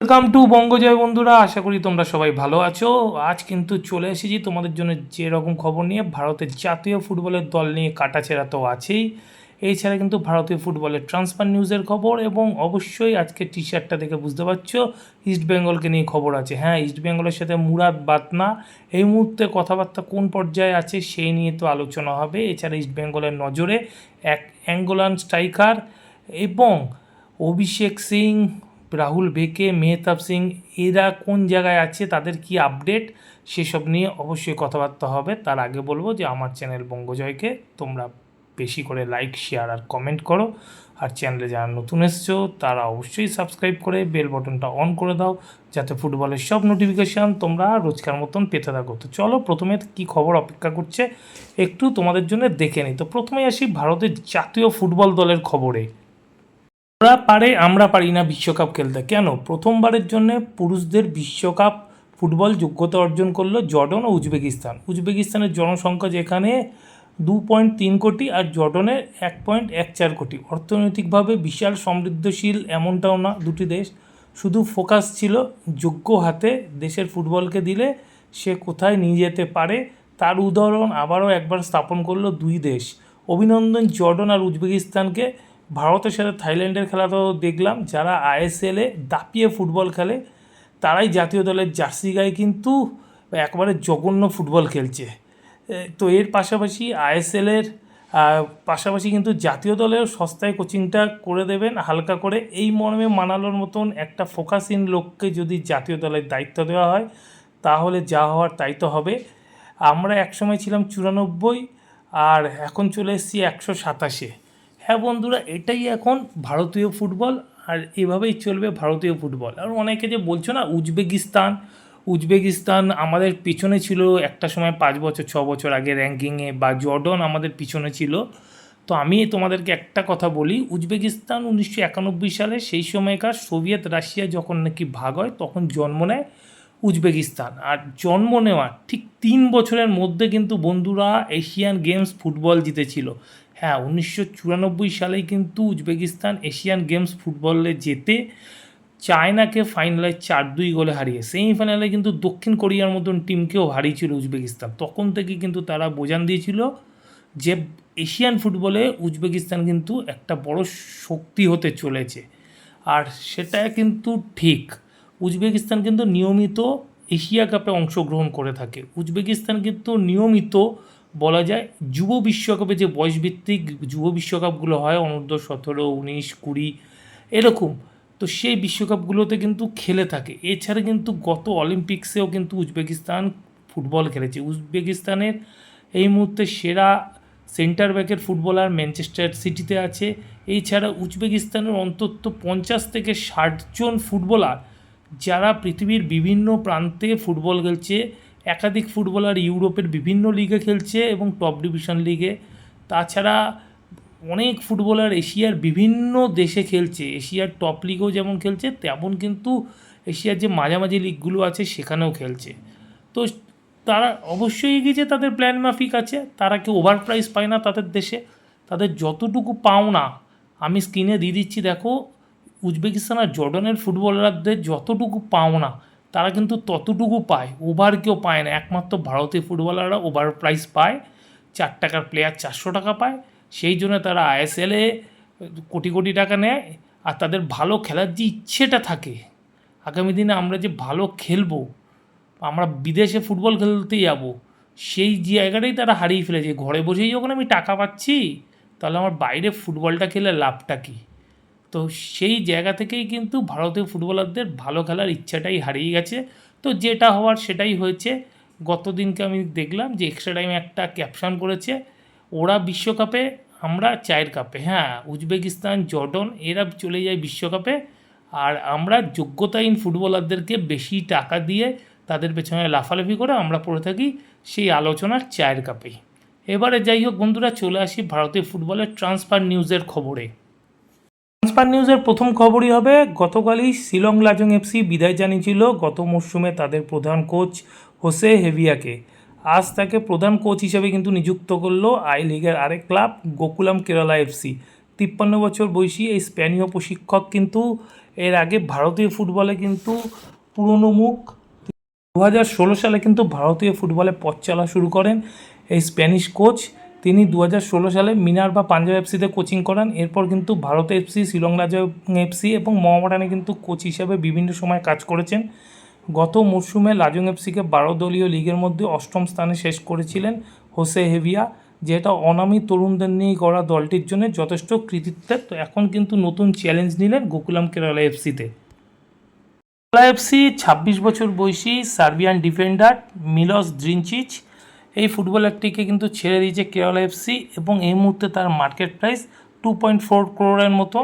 Welcome to বঙ্গজয় বন্ধুরা, আশা করি তোমরা সবাই ভালো আছো। আজ কিন্তু চলে এসেছি তোমাদের জন্য যে রকম খবর নিয়ে, ভারতের জাতীয় ফুটবলের দল নিয়ে কাটাছেড়া তো আছেই। এছাড়া কিন্তু ভারতীয় ফুটবলের ট্রান্সফার নিউজের খবর এবং অবশ্যই আজকে টি শার্টটা দেখে বুঝতে পারছ ইস্ট বেঙ্গলকে নিয়ে খবর আছে। হ্যাঁ ইস্ট বেঙ্গলের সাথে মুরাদ বাতনা, এই মুহূর্তে কথাবার্তা কোন পর্যায়ে আছে সেই নিয়ে তো আলোচনা হবে। এছাড়া ইস্ট বেঙ্গলের নজরে এক অ্যাঙ্গোলান স্ট্রাইকার এবং অভিষেক সিং রাহুল বেকে, মেহতাব সিং, এরা কোন জায়গায় আছে, তাদের কি আপডেট? সেসব নিয়ে অবশ্যই কথাবার্তা হবে। তার আগে বলব যে আমার চ্যানেল বঙ্গজয়কে তোমরা বেশি করে লাইক, শেয়ার আর কমেন্ট করো। আর চ্যানেলে যারা নতুন এসছো, তারা অবশ্যই সাবস্ক্রাইব করে বেল বটনটা অন করে দাও, যাতে ফুটবলের সব নোটিফিকেশান তোমরা রোজকার মতন পেতে থাকো। তো চলো, প্রথমে কি খবর অপেক্ষা করছে? একটু তোমাদের জন্য দেখে নিই। তো প্রথমেই আসি ভারতের জাতীয় ফুটবল দলের খবরে। ওরা পারে, আমরা পারি না বিশ্বকাপ খেলতে। কেন? প্রথমবারের জন্য পুরুষদের বিশ্বকাপ ফুটবল যোগ্যতা অর্জন করল জর্ডন ও উজবেকিস্তান। উজবেকিস্তানের জনসংখ্যা যেখানে দু পয়েন্ট তিন কোটি আর জর্ডনের এক পয়েন্ট এক চার কোটি। অর্থনৈতিকভাবে বিশাল, সমৃদ্ধশীল এমনটাও না দুটি দেশ। শুধু ফোকাস ছিল যোগ্য হাতে দেশের ফুটবলকে দিলে সে কোথায় নিয়ে যেতে পারে, তার উদাহরণ আবারও একবার স্থাপন করল দুই দেশ। অভিনন্দন জর্ডন আর উজবেকিস্তানকে ভারতের সাথে থাইল্যান্ডের খেলা তো দেখলাম, যারা আইএসএলে দাপিয়ে ফুটবল খেলে, তারাই জাতীয় দলের জার্সি গায়ে কিন্তু একবারে জঘন্য ফুটবল খেলছে। তো এর পাশাপাশি আইএসএলের পাশাপাশি কিন্তু জাতীয় দলেও সস্তায় কোচিংটা করে দেবেন হালকা করে। এই মর্মে মানালোর মতন একটা ফোকাসিন লোককে যদি জাতীয় দলের দায়িত্ব দেওয়া হয়, তাহলে যা হওয়ার তাই তো হবে। আমরা একসময় ছিলাম চুরানব্বই, আর এখন চলে এসেছি একশো সাতাশে। হ্যাঁ বন্ধুরা, এটাই এখন ভারতীয় ফুটবল আর এভাবেই চলবে ভারতীয় ফুটবল। আর অনেকে যে বলছো না, উজবেকিস্তান উজবেকিস্তান আমাদের পিছনে ছিল একটা সময় পাঁচ বছর, ছ বছর আগে র্যাঙ্কিংয়ে বা জর্ডন আমাদের পিছনে ছিল। তো আমি তোমাদেরকে একটা কথা বলি, উজবেকিস্তান উনিশশো একানব্বই সালে সেই সময়কার সোভিয়েত রাশিয়া যখন নাকি ভাগ হয়, তখন জন্ম নেয় উজবেকিস্তান। আর জন্ম নেওয়া ঠিক তিন বছরের মধ্যে কিন্তু বন্ধুরা এশিয়ান গেমস ফুটবল জিতেছিল। হ্যাঁ উনিশশো চুরানব্বই সালেই কিন্তু উজবেকিস্তান এশিয়ান গেমস ফুটবলে যেতে চায়নাকে ফাইনালে চার দুই গোলে হারিয়ে, সেমিফাইনালে কিন্তু দক্ষিণ কোরিয়ার মতন টিমকেও হারিয়েছিল উজবেকিস্তান। তখন থেকে কিন্তু তারা বোঝান দিয়েছিল যে এশিয়ান ফুটবলে উজবেকিস্তান কিন্তু একটা বড় শক্তি হতে চলেছে। আর সেটা কিন্তু ঠিক, উজবেকিস্তান কিন্তু নিয়মিত এশিয়া কাপে অংশগ্রহণ করে থাকে। উজবেকিস্তান কিন্তু নিয়মিত বলা যায় যুব বিশ্বকাপে যে বয়সভিত্তিক যুব বিশ্বকাপগুলো হয়, অনূর্ধ্ব সতেরো, উনিশ, কুড়ি, এরকম। তো সেই বিশ্বকাপগুলোতে কিন্তু খেলে থাকে। এছাড়া কিন্তু গত অলিম্পিক্সেও কিন্তু উজবেকিস্তান ফুটবল খেলেছে। উজবেকিস্তানের এই মুহূর্তে সেরা সেন্টার ব্যাকের ফুটবলার ম্যানচেস্টার সিটিতে আছে। এছাড়া উজবেকিস্তানের অন্তত পঞ্চাশ থেকে ষাটজন ফুটবলার, যারা পৃথিবীর বিভিন্ন প্রান্তে ফুটবল খেলছে একাধিক ফুটবলার ইউরোপের বিভিন্ন লিগে খেলছে এবং টপ ডিভিশন লিগে। তাছাড়া অনেক ফুটবলার এশিয়ার বিভিন্ন দেশে খেলছে। এশিয়ার টপ লিগেও যেমন খেলছে, তেমন কিন্তু এশিয়ার যে মাঝামাঝি লিগগুলো আছে সেখানেও খেলছে। তো তারা অবশ্যই এগিয়েছে তাদের প্ল্যান মাফিক আছে। তারা কেউ ওভার প্রাইস পায় না তাদের দেশে। তাদের যতটুকু পাওনা আমি স্ক্রিনে দিয়ে দিচ্ছি, দেখো, উজবেকিস্তান আর জর্ডনের ফুটবলারদের যতটুকু পাওনা তারা কিন্তু ততটুকু পায়। ওভার কেউ পায় না। একমাত্র ভারতীয় ফুটবলাররা ওভার প্রাইস পায়। চার টাকার প্লেয়ার চারশো টাকা পায়। সেই জন্য তারা আইএসএলে কোটি কোটি টাকা নেয়। আর তাদের ভালো খেলার যে ইচ্ছেটা থাকে। আগামী দিনে আমরা যে ভালো খেলব, আমরা বিদেশে ফুটবল খেলতে যাব, সেই জায়গাটাই তারা হারিয়ে ফেলেছে। ঘরে বসেই যখন আমি টাকা পাচ্ছি, তাহলে আমার বাইরে ফুটবলটা খেলে লাভটা কী? তো সেই জায়গা থেকেই কিন্তু ভারতীয় ফুটবলারদের ভালো খেলার ইচ্ছাটাই হারিয়ে গেছে। তো যেটা হওয়ার সেটাই হয়েছে। গত দিনকে আমি দেখলাম যে এক্সট্রা টাইমে একটা ক্যাপশন করেছে, ওরা বিশ্বকাপে, আমরা চায়ের কাপে। হ্যাঁ উজবেকিস্তান, জর্ডন, এরা চলে যায় বিশ্বকাপে। আর আমরা যোগ্যতাহীন ফুটবলারদেরকে বেশি টাকা দিয়ে তাদের পেছনে লাফালাফি করে আমরা পড়ে থাকি সেই আলোচনার চায়ের কাপেই। এবারে যাই হোক বন্ধুরা, চলে আসি ভারতীয় ফুটবলের ট্রান্সফার নিউজের খবরে। ট্রান্সফার নিউজের প্রথম খবরই হবে, গতকালই শিলং লাজং এফসি বিদায় জানিয়েছিল গত মরশুমে তাদের প্রধান কোচ হোসে হেভিয়াকে। আজ তাকে প্রধান কোচ হিসেবে কিন্তু নিযুক্ত করল আই লিগের আরেক ক্লাব, গোকুলাম কেরালা এফসি। তিপ্পান্ন বছর বয়সী এই স্প্যানীয় প্রশিক্ষক কিন্তু এর আগে ভারতীয় ফুটবলে কিন্তু পুরনো মুখ। দু হাজার ষোলো সালে কিন্তু ভারতীয় ফুটবলে পথ চলা শুরু করেন এই স্প্যানিশ কোচ। তিনি দু হাজার ষোলো সালে মিনার বা পাঞ্জাব এফসিতে কোচিং করান। এরপর কিন্তু ভারত এফসি, শিলং রাজা এফসি এবং মোহামেডানে কিন্তু কোচ হিসাবে বিভিন্ন সময় কাজ করেছেন। গত মরশুমে লাজং এফসিকে বারো দলীয় লিগের মধ্যে অষ্টম স্থানে শেষ করেছিলেন হোসে হেভিয়া, যেটা অনামী তরুণদের নিয়ে গড়া দলটির জন্য যথেষ্ট কৃতিত্বের। তো এখন কিন্তু নতুন চ্যালেঞ্জ নিলেন গোকুলাম কেরালা এফসিতে। কেরালা এফসি ছাব্বিশ বছর বয়সী সার্বিয়ান ডিফেন্ডার মিলস দ্রিনচিচ এই ফুটবলারটিকে কিন্তু ছেড়ে দিয়েছে কেরালা এফসি এবং এই মুহূর্তে তার market price two point four ক্রোড়ের মতো।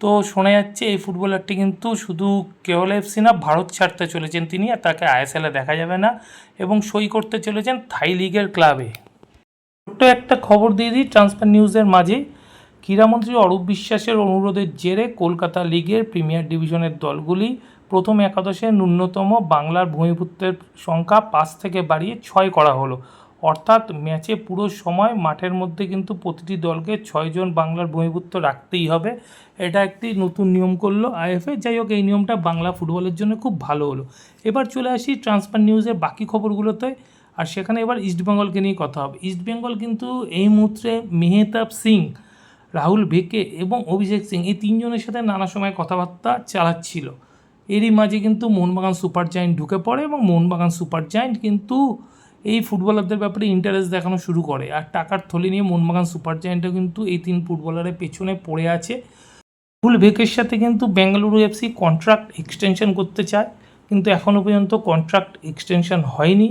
তো শোনা যাচ্ছে এই ফুটবলারটি কিন্তু শুধু কেরালা এফসি না, ভারত ছাড়তে চলেছেন তিনি আর তাকে আইএসএলে দেখা যাবে না এবং সই করতে চলেছেন থাই লিগের ক্লাবে। ছোট্ট একটা খবর দিয়ে দিই ট্রান্সফার নিউজের মাঝে। ক্রীড়ামন্ত্রী অরূপ বিশ্বাসের অনুরোধের জেরে কলকাতা লিগের প্রিমিয়ার ডিভিশনের দলগুলি প্রথম একাদশে ন্যূনতম বাংলার ভূমিপুত্রের সংখ্যা পাঁচ থেকে বাড়িয়ে ছয় করা হলো। অর্থাৎ ম্যাচে পুরো সময় মাঠের মধ্যে কিন্তু প্রতিটি দলকে ছয়জন বাংলার ভূমিপুত্র রাখতেই হবে। এটা একটি নতুন নিয়ম করল আইএফএ। যাই হোক, এই নিয়মটা বাংলা ফুটবলের জন্য খুব ভালো হলো। এবার চলে আসি ট্রান্সফার নিউজের বাকি খবরগুলোতে। আর সেখানে এবার ইস্টবেঙ্গলকে নিয়ে কথা হবে। ইস্টবেঙ্গল কিন্তু এই মুহূর্তে মেহতাব সিং, রাহুল ভেকে এবং অভিষেক সিং এই তিনজনের সাথে নানা সময় কথাবার্তা চালাচ্ছিল। এরই মাঝে কিন্তু মোহনবাগান সুপার জায়েন্ট ঢুকে পড়ে এবং মোহনবাগান সুপার জায়েন্ট কিন্তু এই ফুটবলারদের ব্যাপারে ইন্টারেস্ট দেখানো শুরু করে। আর টাকার থলি নিয়ে মোহনবাগান সুপার জায়েন্টও কিন্তু এই তিন ফুটবলারের পেছনে পড়ে আছে। ফুল ভেকের সাথে কিন্তু বেঙ্গালুরু এফসি কন্ট্রাক্ট এক্সটেনশন করতে চায়। কিন্তু এখনও পর্যন্ত কন্ট্রাক্ট এক্সটেনশন হয়নি।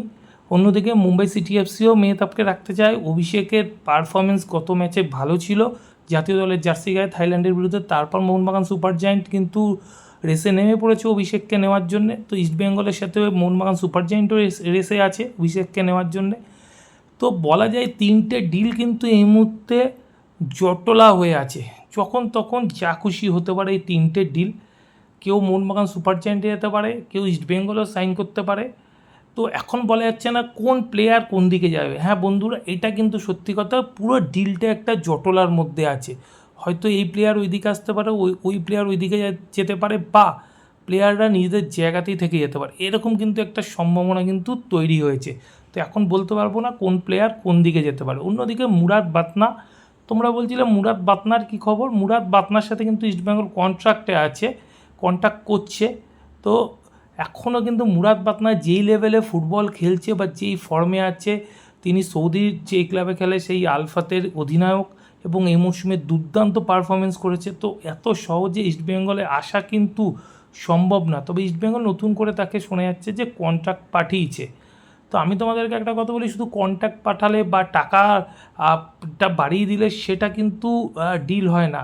অন্যদিকে মুম্বাই সিটি এফসিও মেহতাবকে রাখতে চায়। অভিষেকের পারফরমেন্স গত ম্যাচে ভালো ছিল। জাতীয় দলের জার্সি গায়ে থাইল্যান্ডের বিরুদ্ধে তারপর মোহনবাগান সুপার জায়েন্ট কিন্তু রেসে নেমে পড়েছে অভিষেককে নেওয়ার জন্য। তো ইস্টবেঙ্গলের সাথে মোহনবাগান সুপার জায়েন্টও রেসে আছে অভিষেককে নেওয়ার জন্যে। তো বলা যায় তিনটে ডিল কিন্তু এই মুহূর্তে জটলা হয়ে আছে। যখন তখন যা খুশি হতে পারে এই তিনটে ডিল কেউ মোহনবাগান সুপার জায়েন্টে যেতে পারে, কেউ ইস্টবেঙ্গলও সাইন করতে পারে। তো এখন বলা যাচ্ছে না কোন প্লেয়ার কোন দিকে যাবে। হ্যাঁ বন্ধুরা, এটা কিন্তু সত্যি কথা, পুরো ডিলটা একটা জটলার মধ্যে আছে। হয়তো এই প্লেয়ার ওই দিকে আসতে পারে, ওই ওই প্লেয়ার ওই দিকে যেতে পারে বা প্লেয়াররা নিজেদের জায়গাতেই থেকে যেতে পারে। এরকম কিন্তু একটা সম্ভাবনা কিন্তু তৈরি হয়েছে। তো এখন বলতে পারব না কোন প্লেয়ার কোন দিকে যেতে পারে। অন্যদিকে মুরাদ বাতনা, তোমরা বলছিলে মুরাদ বাতনার কি খবর? মুরাদ বাতনার সাথে কিন্তু ইস্টবেঙ্গল কন্ট্রাক্টে আছে কন্ট্রাক্ট করছে। তো এখনও কিন্তু মুরাদ বাতনা যেই লেভেলে ফুটবল খেলছে বা যেই ফর্মে আছে, তিনি সৌদির যে ক্লাবে খেলে সেই আলফাতের অধিনায়ক। এবং এই মৌসুমে দুর্দান্ত পারফরমেন্স করেছে। তো এত সহজে ইস্টবেঙ্গলে আসা কিন্তু সম্ভব না। তবে ইস্টবেঙ্গল নতুন করে তাকে শোনা যাচ্ছে যে কন্ট্রাক্ট পাঠিয়েছে। তো আমি তোমাদেরকে একটা কথা বলি, শুধু কন্ট্যাক্ট পাঠালে বা টাকাটা বাড়িয়ে দিলে সেটা কিন্তু ডিল হয় না।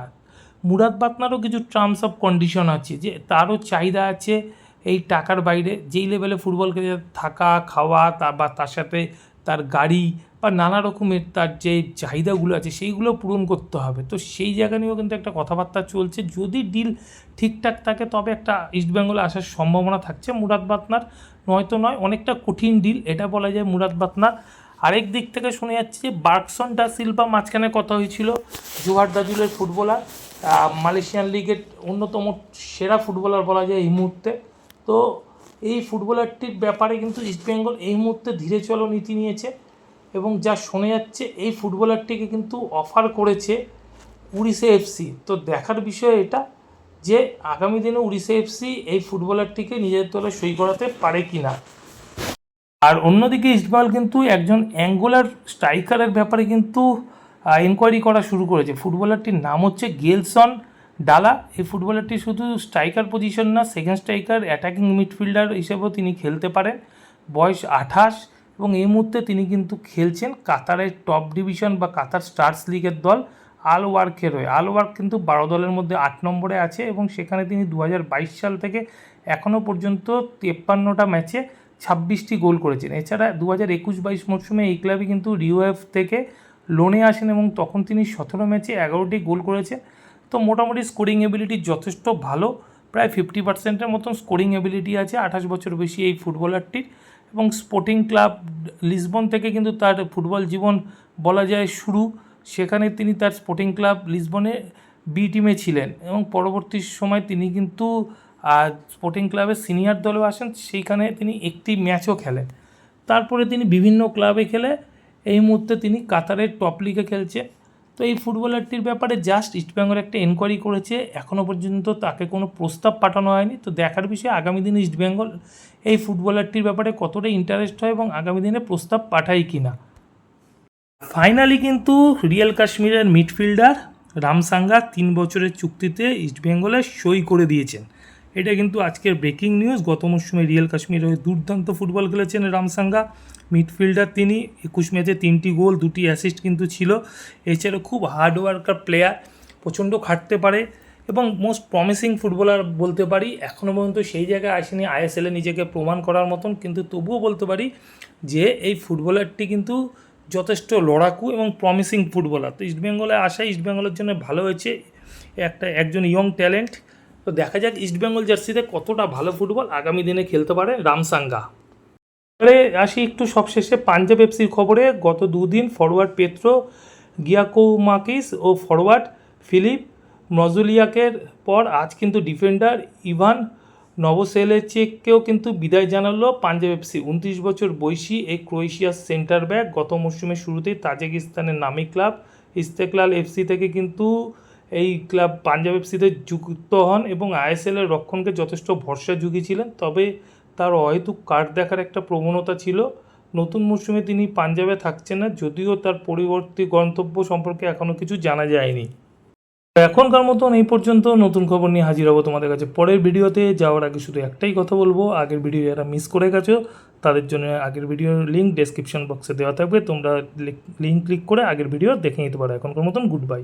মুরাদ বাতনারও কিছু টার্মস অফ কন্ডিশন আছে যে তারও চাহিদা আছে এই টাকার বাইরে। যেই লেভেলে ফুটবল খেলে থাকা, খাওয়া, তা বা তার সাথে তার গাড়ি বা নানা রকমের তার যে চাহিদাগুলো আছে সেইগুলো পূরণ করতে হবে। তো সেই জায়গা নিয়েও কিন্তু একটা কথাবার্তা চলছে। যদি ডিল ঠিকঠাক থাকে, তবে একটা ইস্টবেঙ্গলে আসার সম্ভাবনা থাকছে। মুরাদ বাতনার নয়তো নয়, অনেকটা কঠিন ডিল এটা বলা যায় মুরাদ বাতনার। আরেক দিক থেকে শোনা যাচ্ছে যে বার্কসন ডা শিল্পা মাঝখানে কথা হয়েছিল। জোহার দাজুলের ফুটবলার মালয়েশিয়ান লিগের অন্যতম সেরা ফুটবলার বলা যায় এই মুহূর্তে। তো এই ফুটবলারটির ব্যাপারে কিন্তু ইস্টবেঙ্গল এই মুহূর্তে ধীরে চলো নীতি নিয়েছে। এবং যা শোনা যাচ্ছে, এই ফুটবলারটিকে কিন্তু অফার করেছে উড়িষ্যা এফসি তো দেখার বিষয় এটা যে আগামী দিনে উড়িষ্যা এফসি এই ফুটবলারটিকে নিজের দলে সই করাতে পারে কি না আর অন্যদিকে ইস্টবেঙ্গল কিন্তু একজন অ্যাঙ্গোলার স্ট্রাইকারের ব্যাপারে কিন্তু ইনকোয়ারি করা শুরু করেছে। ফুটবলারটির নাম হচ্ছে গেলসন ডালা। এই ফুটবলারটি শুধু স্ট্রাইকার পজিশন না সেকেন্ড স্ট্রাইকার অ্যাটাকিং মিডফিল্ডার হিসেবেও তিনি খেলতে পারেন। বয়স আঠাশ এবং এই মুহূর্তে তিনি কিন্তু খেলছেন কাতারের টপ ডিভিশন বা কাতার স্টার্স লিগের দল আল ওয়ার্কের হয়ে। আল ওয়ার্ক কিন্তু বারো দলের মধ্যে আট নম্বরে আছে এবং সেখানে তিনি দু হাজার বাইশ সাল থেকে এখনও পর্যন্ত তেপ্পান্নটা ম্যাচে ছাব্বিশটি গোল করেছেন। এছাড়া দু হাজার একুশ বাইশ মরশুমে এই ক্লাবই কিন্তু রিওএফ থেকে লোনে আসেন এবং তখন তিনি সতেরো ম্যাচে এগারোটি গোল করেছে তো মোটামুটি স্কোরিং এবিলিটি যথেষ্ট ভালো। প্রায় ফিফটি পার্সেন্টের মতন স্কোরিং এবিলিটি আছে। আঠাশ বছর বেশি এই ফুটবলারটির এবং স্পোর্টিং ক্লাব লিসবন থেকে কিন্তু তার ফুটবল জীবন বলা যায় শুরু। সেখানে তিনি তার স্পোর্টিং ক্লাব লিসবনে বি টিমে ছিলেন এবং পরবর্তী সময় তিনি কিন্তু স্পোর্টিং ক্লাবের সিনিয়র দলেও আসেন। সেইখানে তিনি একটি ম্যাচও খেলেন। তারপরে তিনি বিভিন্ন ক্লাবে খেলে। এই মুহূর্তে তিনি কাতারের টপ লিগে খেলছে। তো এই ফুটবলারটির ব্যাপারে জাস্ট ইস্টবেঙ্গল একটা এনকোয়ারি করেছে। এখনও পর্যন্ত তাকে কোনো প্রস্তাব পাঠানো হয়নি। তো দেখার বিষয়, আগামী দিনে ইস্টবেঙ্গল এই ফুটবলারটির ব্যাপারে কতটা ইন্টারেস্ট হয় এবং আগামী দিনে প্রস্তাব পাঠায় কি না? ফাইনালি কিন্তু রিয়েল কাশ্মীরের মিডফিল্ডার রামসাঙ্গা তিন বছরের চুক্তিতে ইস্টবেঙ্গলে সই করে দিয়েছেন। এটা কিন্তু আজকের ব্রেকিং নিউজ গত মরশুমে রিয়েল কাশ্মীর হয়ে দুর্দান্ত ফুটবল খেলেছেন রামসাঙ্গা মিডফিল্ডার তিনি, একুশ ম্যাচে তিনটি গোল, দুটি অ্যাসিস্ট কিন্তু ছিল। এছাড়াও খুব হার্ড ওয়ার্কার প্লেয়ার প্রচণ্ড খাটতে পারে এবং মোস্ট প্রমিসিং ফুটবলার বলতে পারি এখনও পর্যন্ত সেই জায়গায় আসেনি। আইএসএলে নিজেকে প্রমাণ করার মতন, কিন্তু তবুও বলতে পারি যে এই ফুটবলারটি কিন্তু যথেষ্ট লড়াকু এবং প্রমিসিং ফুটবলার তো ইস্টবেঙ্গলে আসা ইস্টবেঙ্গলের জন্য ভালো হয়েছে। একটা, একজন ইয়ং ট্যালেন্ট তো দেখা যাক ইস্টবেঙ্গল জার্সিতে কতটা ভালো ফুটবল আগামী দিনে খেলতে পারে রামসাঙ্গা। এবারে আসি একটু সবশেষে পাঞ্জাব এফসির খবরে। গত দুদিন ফরওয়ার্ড পেত্রো, গিয়াকোমাকিস ও ফরওয়ার্ড ফিলিপ মজুলিয়াকের পর আজ কিন্তু ডিফেন্ডার ইভান নবসেলেচেককেও কিন্তু বিদায় জানালো পাঞ্জাব এফসি। উনত্রিশ বছর বয়সী এই ক্রোয়েশিয়ার সেন্টার ব্যাক গত মরশুমের শুরুতেই তাজিকিস্তানের নামি ক্লাব ইস্তেকলাল এফসি থেকে কিন্তু এই ক্লাব পাঞ্জাব এফসিতে যুক্ত হন এবং আইএসএলের রক্ষণকে যথেষ্ট ভরসা জুগিয়েছিলেন। তবে তার অহেতুক কার্ড দেখার একটা প্রবণতা ছিল। নতুন মরশুমে তিনি পাঞ্জাবে থাকছেন না, যদিও তার পরিবর্তী গন্তব্য সম্পর্কে এখনও কিছু জানা যায়নি। এখনকার মতন এই পর্যন্ত নতুন খবর নিয়ে হাজির হব তোমাদের কাছে পরের ভিডিওতে। যাওয়ার আগে শুধু একটাই কথা বলব, আগের ভিডিও যারা মিস করে গেছো, তাদের জন্য আগের ভিডিওর লিঙ্ক ডেসক্রিপশন বক্সে দেওয়া থাকবে। তোমরা লিঙ্ক ক্লিক করে আগের ভিডিও দেখে নিতে পারো। এখনকার মতন গুড বাই